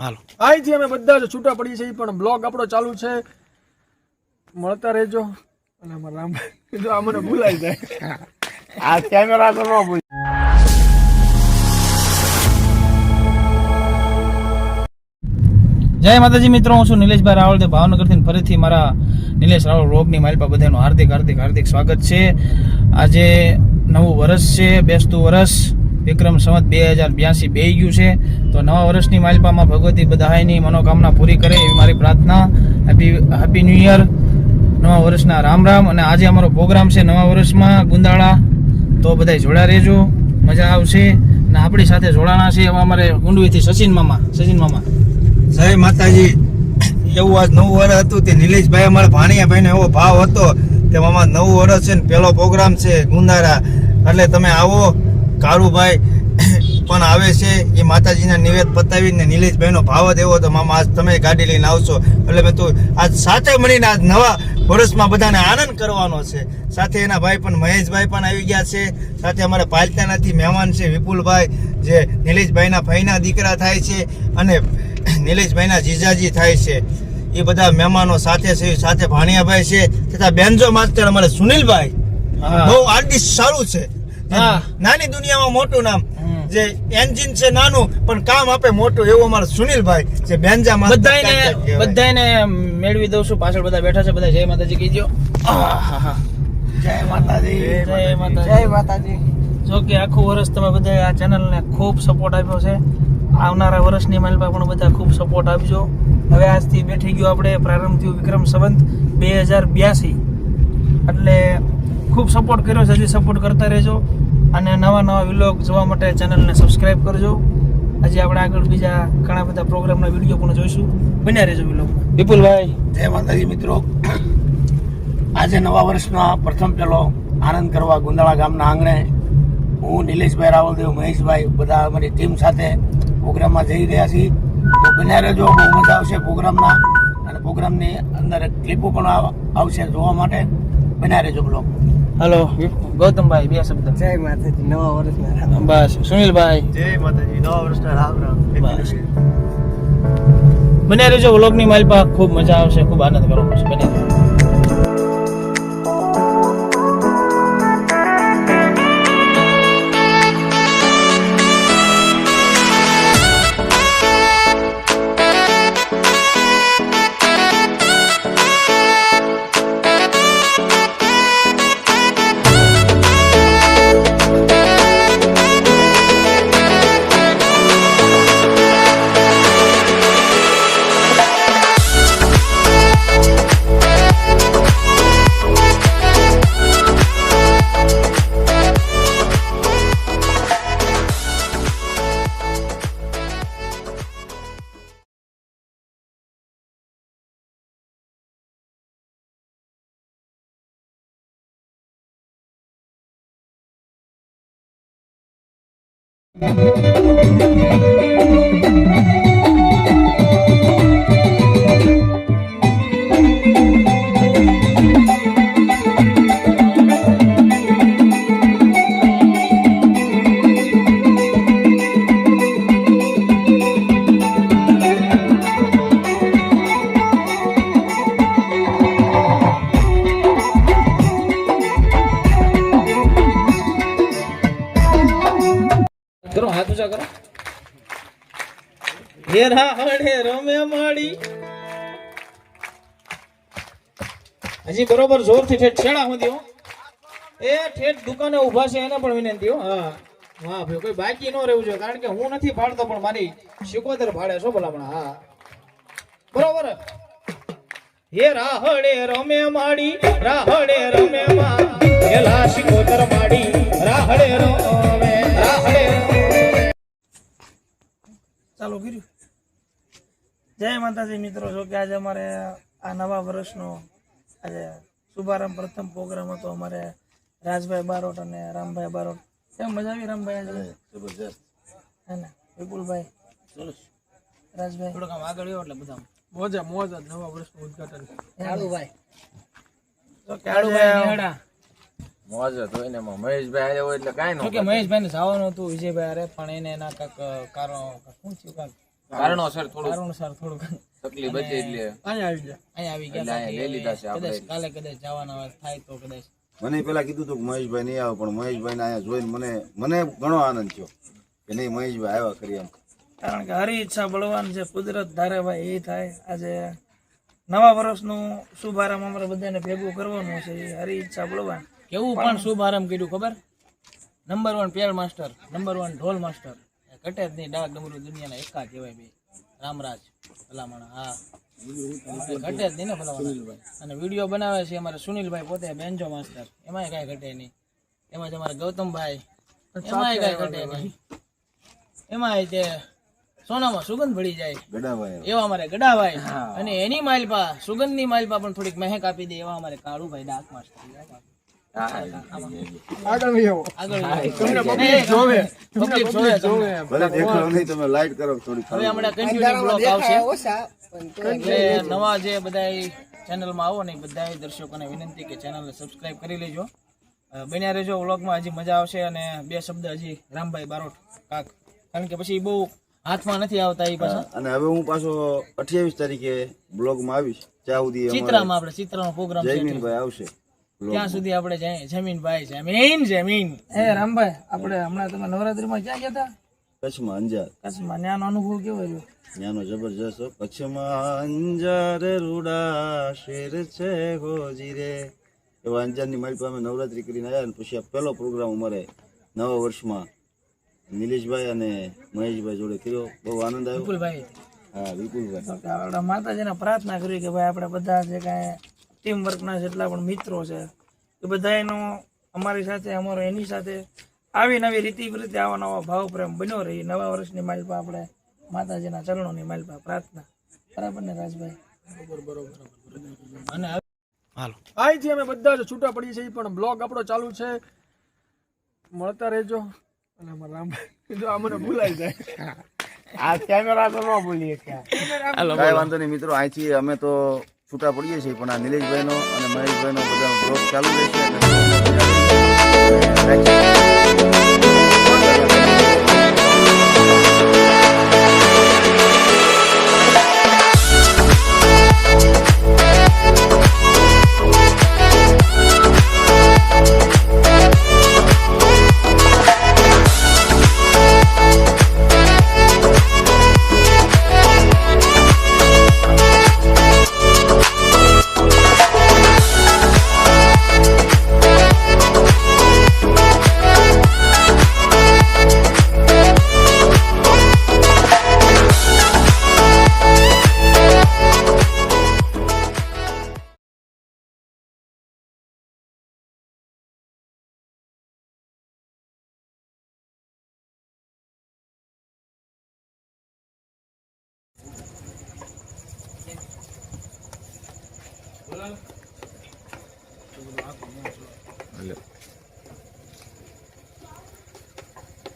હાલો. અહીંથી અમે બધા જ છૂટા પડીએ છીએ પણ બ્લોગ આપણો ચાલુ છે. મળતા રહેજો. અને અમારા રામભાઈ જો આ મને ભૂલાઈ જાય. આ કેમેરા તો ન ભૂલ. જય માતાજી મિત્રો હું છું નિલેશભાઈ રાવળ ભાવનગરથી ફરીથી મારા નિલેશ રાવળ રોગની માલપા બધાનું હાર્દિક હાર્દિક હાર્દિક સ્વાગત છે. આજે નવું વર્ષ છે બેસતું વર્ષ. વિક્રમ સંવત બે હજાર બ્યાસી બે ગયું છે. તો નવા વર્ષની માલપામાં ભગવતી બધાની મનોકામના પૂરી કરે એવી મારી પ્રાર્થના. હેપી હેપી ન્યૂ યર નવા વર્ષના રામ રામ અને આજે અમારો પ્રોગ્રામ છે નવા વર્ષમાં ગુંદાળા. તો બધા જોડા રહેજો. મજા આવશે. અને આપણી સાથે જોડાણા છે એવા અમારે ગુંડવીથી સચિન મામા. સચિન મામા. જય માતાજી. એવું આજ નવું વર્ષ હતું તે નિલેશભાઈ અમારા ભાણિયાભાઈ એવો ભાવ હતો. તે મામા નવું વર્ષ છે ને પહેલો પ્રોગ્રામ છે ગુંદારા એટલે તમે આવો. કાળુભાઈ પણ આવે છે એ માતાજીના નિવેદ પતાવીને નિલેશભાઈનો ભાવ જ એવો હતો મામા આજ તમે ગાડી લઈને આવશો. એટલે મેં તું આજ સાથે મળીને આજ નવા વર્ષમાં બધાને આનંદ કરવાનો છે. સાથે એના ભાઈ પણ મહેશભાઈ પણ આવી ગયા છે. સાથે અમારા પાલતાનાથી મહેમાન છે વિપુલભાઈ જે નિલેશભાઈના ભાઈના દીકરા થાય છે અને નિલેશભાઈના જીજાજી થાય છે. એ બધા મહેમાનો સાથે છે સાથે ભાણિયાભાઈ છે તથા બેનજો માસ્તર અમારે સુનિલભાઈ. બહુ આર્ટિસ્ટ સારું છે. નાની દુનિયામાં મોટું નામ. જે એન્જિન છે નાનું પણ કામ આપે મોટું એવું અમારા સુનિલભાઈ જે બેન્જા બધાને. બધાને મેળવી દઉં છું. પાછળ બધા બેઠા છે બધા જય માતાજી કહીજો. જય માતાજી. જય માતાજી. માતાજી. જો કે આખું વર્ષ તમે બધા આ ચેનલને ખૂબ સપોર્ટ આપ્યો છે. આવનારા વર્ષની માલપા પણ બધા ખૂબ સપોર્ટ આપજો. હવે આજથી બેઠી ગયો આપણે પ્રારંભ થયું વિક્રમ સંવંત બે હજાર બ્યાસી. એટલે ખૂબ સપોર્ટ કર્યો છે હજી સપોર્ટ કરતા રહેજો. અને નવા નવા વિલોગ જોવા માટે ચેનલને સબસ્ક્રાઈબ કરજો. હજી આપણે આગળ બીજા ઘણા બધા પ્રોગ્રામના વીડિયો પણ જોઈશું. બન્યા રહેજો વિલોગ વિપુલભાઈ. જય માતાજી મિત્રો. આજે નવા વર્ષનો પ્રથમ પેલો આનંદ કરવા ગુંદાળા ગામના આંગણે હું નિલેશભાઈ રાવલદેવ મહેશભાઈ બધા અમારી ટીમ સાથે પ્રોગ્રામમાં જઈ રહ્યા છીએ. તો બન્યા રહેજો બહુ મજા આવશે પ્રોગ્રામમાં અને પ્રોગ્રામની અંદર ક્લિપો પણ આવશે જોવા માટે. બન્યા રહેજો બ્લોગ હલો. ગૌતમભાઈ બે શબ્દ. જય માતાજી નવા વર્ષના બસ. સુનિલભાઈ. જય માતાજી નવા વર્ષના રામ રામ. બસ. બન્યા રહેજો વ્લોગની માલપા. ખૂબ મજા આવશે ખૂબ આનંદ કરવાનો છે બન્યા રહેજો. કરો, હાથ ઊંચા કરો. હેરા હણે રમે માડી હજી બરોબર જોરથી ઠેઠ છેડા હું દો એ ઠેઠ દુકાને ઊભા છે, એને પણ વિનંતી હા. હા. ભાઈ, કોઈ બાકી ન રહેવું જોઈએ, કારણ કે હું નથી ભાડતો, પણ મારી શિકોદર ભાડે છો ભલામણ હા. બરોબર? હે રાહડે રમે માડી રાહડે રમે માં. હેલા શિકોદર માડી રાહડે રમે રાહડે રમે ચાલો કર્યું. જય માતાજી મિત્રો જો કે આજે અમારે આ નવા વર્ષનો આજે શુભારંભ પ્રથમ પ્રોગ્રામ હતો અમારે રાજભાઈ બારોટ અને રામભાઈ બારોટ. કેમ મજા આવી રામભાઈ આજે? જબરજસ્ત. હે ને? વિપુલભાઈ રાજભાઈ. થોડુંક આમ આગળ એટલે બધા મોજા મોજા નવા વર્ષનું ઉદઘાટન. કાળુભાઈ. તો કાળુભાઈ મોજ હતો એને મહેશભાઈ આવ્યો એટલે કાંઈ જો કે મહેશભાઈ ને જવાનું હતું વિજયભાઈ અરે પણ એને એના કાંક કારણ શું થયું કાંક કારણોસર થોડું કારણસર થોડુંક. તકલીફ હતી એટલે. અહીંયા આવી ગયા. અહીંયા આવી ગયા લઈ લીધા છે આપણે. કાલે કદાચ જવાના થાય તો કદાચ. મને પેલા કીધું હતું કે મહેશભાઈ નહીં આવે પણ મહેશભાઈ ને અહીંયા જોઈને મને મને ઘણો આનંદ થયો કે નહીં મહેશભાઈ આવ્યા કરી એમ. કારણ કે હરી ઈચ્છા બળવાન છે કુદરત ધારે ભાઈ એ થાય. આજે નવા વર્ષનું શુભ આરામ અમારે બધાને ભેગું કરવાનું છે. હરી ઈચ્છા બળવાન. કેવું પણ શુભ આરંભ કર્યું ખબર? નંબર વન પેલ માસ્ટર નંબર વન ઢોલ માસ્ટર. ઘટે જ નહીં ડાક ડમરું દુનિયાના એકા કહેવાય બે. રામરાજ ભલામણ હા. ઘટે જ નહીં ને ભલામણ. અને વીડિયો બનાવે છે અમારે સુનિલભાઈ પોતે બેન્જો માસ્ટર. એમાંય કાંઈ ઘટે નહીં. એમાં જ અમારા ગૌતમભાઈ એમાંય કાંઈ ઘટે નહીં. એમાંય તે સોનામાં સુગંધ ભળી જાય. એવા અમારે ગડાભાઈ અને એની માલપા સુગંધની માલપા પણ થોડીક મહેક આપી દે એવા અમારે કાળુભાઈ ડાક માસ્ટર. નવા જે બધા ચેનલમાં આવો ને બધા દર્શકોને વિનંતી કે ચેનલને સબસ્ક્રાઇબ કરી લેજો બન્યા રહેજો વ્લોગમાં હજી મજા આવશે અને બે શબ્દ હજી રામભાઈ બારોટ કાક કારણ કે પછી બહુ હાથમાં નથી આવતા એ પાછા અને હવે હું પાછો અઠ્યાવીસ તારીખે બ્લોગમાં આવીશ ત્યાં સુધી ચિત્રામાં આપણે ચિત્રનો પ્રોગ્રામ જયમીનભાઈ આવશે ત્યાં સુધી આપણે જય- જમીનભાઈ જમીન જમીન. એ રામભાઈ આપણે હમણાં તમે નવરાત્રીમાં ક્યાં ગયા હતા કચ્છમાં અંજાર. કચ્છમાં. ન્યાનો અનુભવ કેવો રહ્યો? ન્યાનો જબરજસ્ત. કચ્છમાં અંજાર રૂડા શેર છે ગોજી રે. એવા અંજારની મારી પાસે નવરાત્રી કરીને આવ્યા ને પછી આ પહેલો પ્રોગ્રામ અમારે નવા વર્ષમાં નિલેશભાઈ અને મહેશભાઈ જોડે કર્યો. બહુ આનંદ આવ્યો. વિપુલભાઈ. હા વિપુલભાઈ. તો આપણે માતાજીને પ્રાર્થના કરી કે ભાઈ આપણે બધા જે કાંઈ ટીમ વર્કના જેટલા પણ મિત્રો છે એ બધા એનો અમારી સાથે અમારો એની સાથે આવી નવી રીતિ રીતે આવા નવા ભાવ પ્રેમ બન્યો રહી. નવા વર્ષની માલપા આપણે માતાજીના ચરણોની માલપા પ્રાર્થના. બરાબર ને રાજભાઈ? અને હવે- હાલો. અહીંથી અમે બધા જ છૂટા પડીએ છીએ પણ બ્લોગ આપણો ચાલુ છે. મળતા રહેજો. અને અમારા રામભાઈ જો અમને ભૂલાઈ જાય. આ કેમેરા તો ન ભૂલીએ ક્યાં કાંઈ વાંધો નહીં મિત્રો અહીંથી અમે તો છૂટા પડીએ છીએ પણ આ નિલેશભાઈનો અને મહેશભાઈનો બધાનો બ્લોગ ચાલુ રહેશે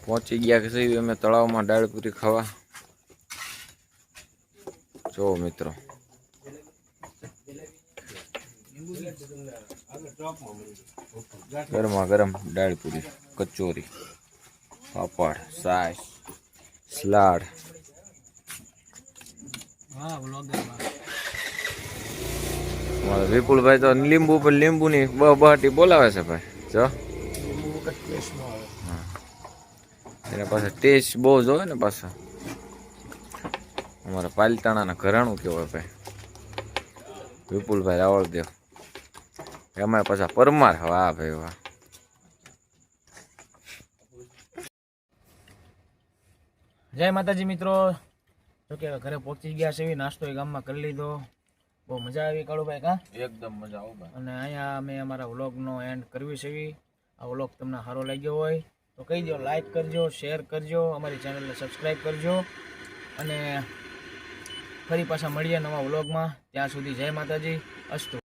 પહોંચી ગયા કે સહી અમે તળાવમાં દાળપુરી ખાવા જો મિત્રો ગરમા ગરમ દાળપુરી કચોરી પાપડ સાસ સલાડ હા વ્લોગરમાં અમારા વિપુલભાઈ તો લીંબુ પર લીંબુની બહાટી બોલાવે છે ભાઈ. જો. એના પાસે ટેસ્ટ બહુ જ હોય ને પાછો. અમારા પાલતાણાના ઘરાણું કેવાય ભાઈ. વિપુલભાઈ રાવળદેવ અમારે પાછા પરમાર વાહ ભાઈ વાહ જય માતાજી મિત્રો. જો કે ઘરે પહોંચી ગયા છે, એવી નાસ્તો એ ગામમાં કરી લીધો. બહુ મજા આવી કાળુભાઈ કા? એકદમ મજા આવું અને અહીંયા અમે અમારા વ્લોગનો એન્ડ કરવી છે આ વ્લોગ તમને સારો લાગ્યો હોય તો કહી દો લાઈક કરજો શેર કરજો અમારી ચેનલને સબસ્ક્રાઈબ કરજો. અને ફરી પાછા મળીએ નવા વ્લોગમાં. ત્યાં સુધી જય માતાજી. અસ્તુ.